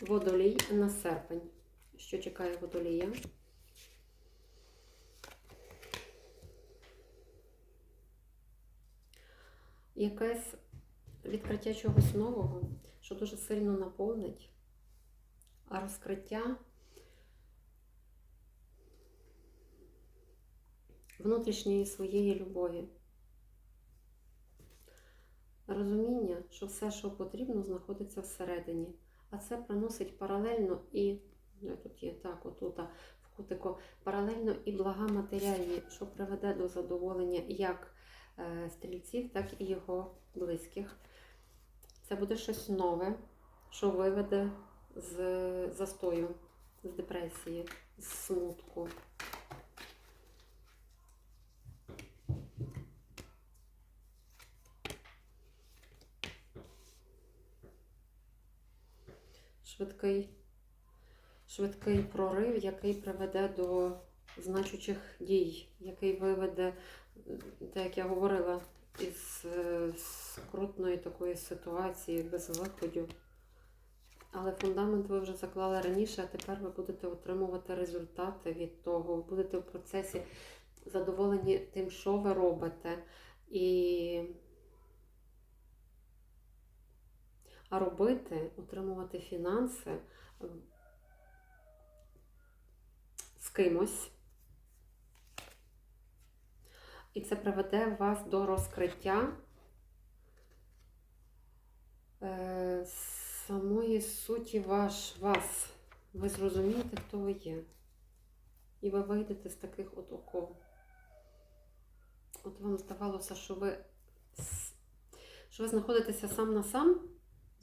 Водолій на серпень. Що чекає водолія? Якесь відкриття чогось нового, що дуже сильно наповнить, а розкриття внутрішньої своєї любові. Розуміння, що все, що потрібно, знаходиться всередині. А це приносить паралельно і ну, тут є так, отут, в кутику, паралельно і блага матеріальні, що приведе до задоволення як е, стрільців, так і його близьких. Це буде щось нове, що виведе з застою, з депресії, з смутку. Швидкий, швидкий прорив, який приведе до значучих дій, який виведе, так як я говорила, із е, скрутної такої ситуації, без виходу. Але фундамент ви вже заклали раніше, а тепер ви будете отримувати результати від того. Ви будете в процесі задоволені тим, що ви робите. І а робити, отримувати фінанси е, з кимось. І це приведе вас до розкриття е, самої суті ваш, вас. Ви зрозумієте, хто ви є. І ви вийдете з таких от оков. От вам здавалося, що ви, що ви знаходитеся сам на сам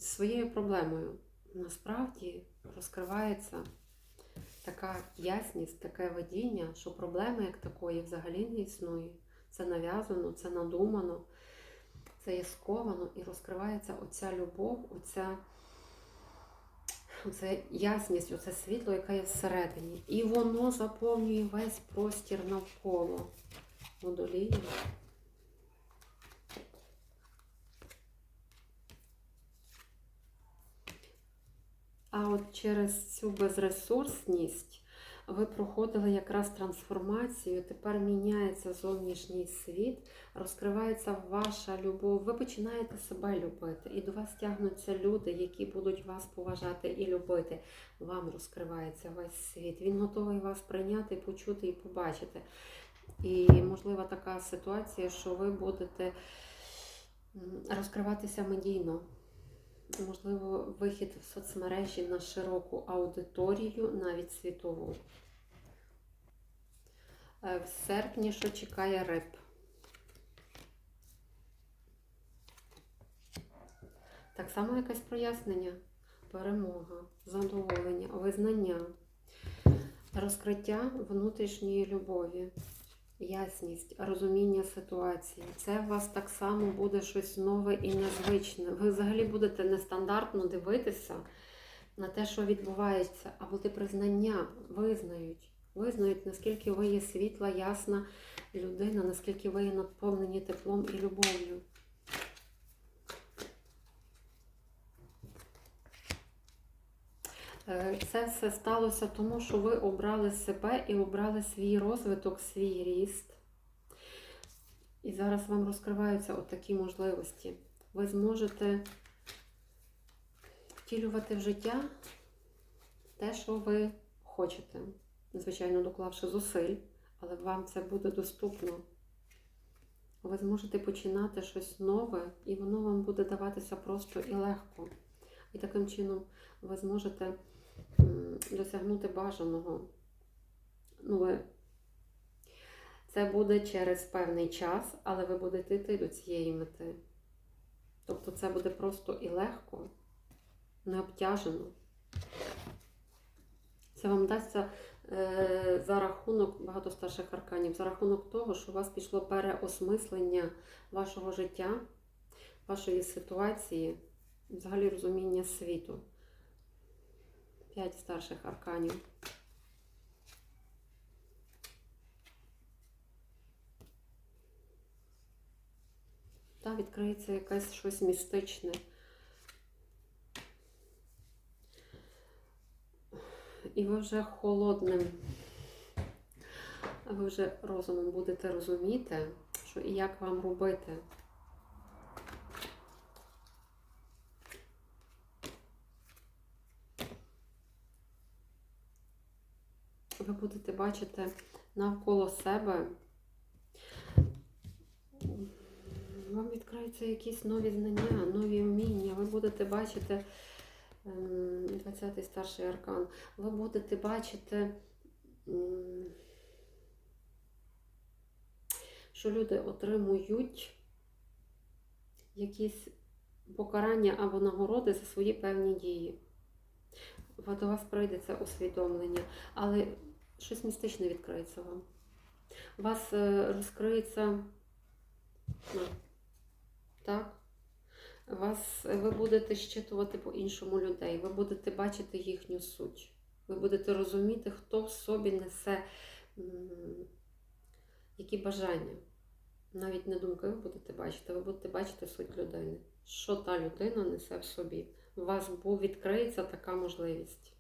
своєю проблемою. Насправді розкривається така ясність, таке видіння, що проблеми як такої взагалі не існує. Це нав'язано, це надумано, це є сковано і розкривається оця любов, оця, оця ясність, оце світло, яке є всередині. І воно заповнює весь простір навколо. Водолія. А от через цю безресурсність ви проходили якраз трансформацію, тепер міняється зовнішній світ, розкривається ваша любов. Ви починаєте себе любити, і до вас тягнуться люди, які будуть вас поважати і любити. Вам розкривається весь світ. Він готовий вас прийняти, почути і побачити. І можлива така ситуація, що ви будете розкриватися медійно. Можливо, вихід в соцмережі на широку аудиторію, навіть світову. Е, В серпні, що чекає риб. Так само якесь прояснення, перемога, задоволення, визнання, розкриття внутрішньої любові, ясність, розуміння ситуації. Це у вас так само буде щось нове і незвичне. Ви взагалі будете нестандартно дивитися на те, що відбувається, а буде признання, визнають. Визнають, наскільки ви є світла, ясна людина, наскільки ви є наповнені теплом і любов'ю. Це все сталося тому, що ви обрали себе і обрали свій розвиток, свій ріст. І зараз вам розкриваються отакі можливості. Ви зможете втілювати в життя те, що ви хочете. Звичайно, доклавши зусиль, але вам це буде доступно. Ви зможете починати щось нове, і воно вам буде даватися просто і легко. І таким чином ви зможете досягнути бажаного. Ну, ви... Це буде через певний час, але ви будете йти до цієї мети. Тобто це буде просто і легко, не обтяжено. Це вам дасться е, за рахунок багато старших арканів, за рахунок того, що у вас пішло переосмислення вашого життя, вашої ситуації, взагалі розуміння світу. П'ять старших арканів. Та відкриється якесь щось містичне. і ви вже холодним. Ви вже розумом будете розуміти, що і як вам робити. Ви будете бачити навколо себе. Вам відкриються якісь нові знання, нові вміння. Ви будете бачити ем, 20-й старший аркан. Ви будете бачити, що люди отримують якісь покарання або нагороди за свої певні дії. До вас прийде це усвідомлення, але щось містичне відкриється вам. У вас е, розкриється. ну, Так? Вас, ви будете щитувати по-іншому людей, ви будете бачити їхню суть. Ви будете розуміти, хто в собі несе які бажання. Навіть не думки ви будете бачити, ви будете бачити суть людини. Що та людина несе в собі. У вас відкриється така можливість.